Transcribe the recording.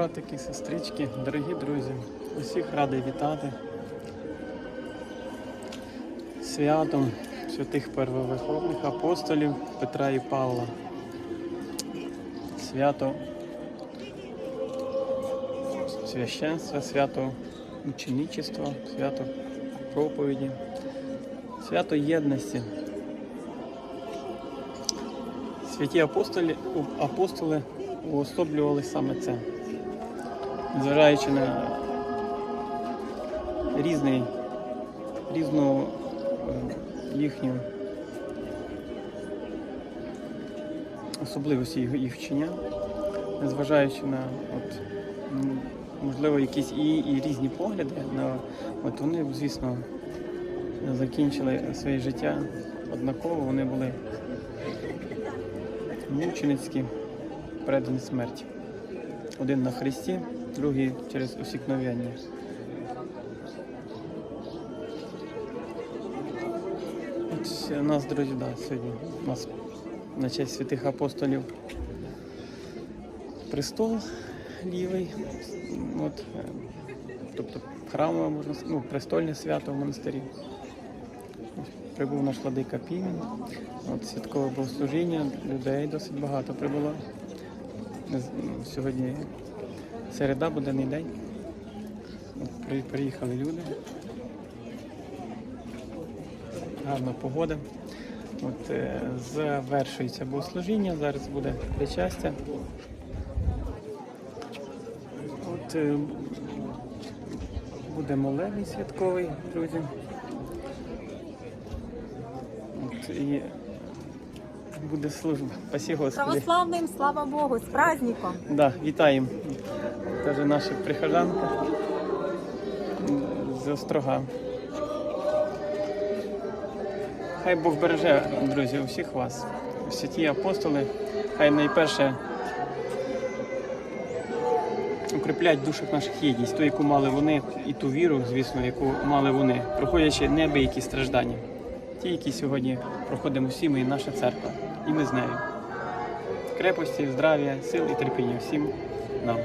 братики, сестрички, дорогі друзі, усіх радий вітати святом святих первовиховних апостолів Петра і Павла. Свято священства, свято ученичества, свято проповіді, свято єдності. Святі апостолі, апостоли уособлювали саме це, незважаючи на різний, різну е, їхню особливості їх, вчення, незважаючи на от, можливо якісь і, і різні погляди, на, от вони, звісно, закінчили своє життя однаково, вони були мученицькі, передані смерті. Один на хресті, другий через усікновення. У нас, друзі, да, сьогодні у нас на честь святих апостолів престол лівий. От, е, тобто храмове можна ну, престольне свято в монастирі. Прибув наш владика Півень. От святкове богослужіння, людей досить багато прибуло. Ну, Сьогодні середа, буденний день. От, при- приїхали люди. Гарна погода. От, е, завершується богослужіння, зараз буде причастя. От, е, буде молебень святковий, друзі. От, і буде служба. Спасі Господи. Православним, слава Богу, з праздником! Да, вітаємо. Каже наша прихожанка з Острога. Хай Бог береже, друзі, усіх вас. Святі апостоли, хай найперше укріплять душах наших єдність, ту, яку мали вони, і ту віру, звісно, яку мали вони, проходячи неабиякі страждання. Ті, які сьогодні проходимо всі ми і наша церква, і ми з нею. Крепості, здрав'я, сил і терпіння всім нам.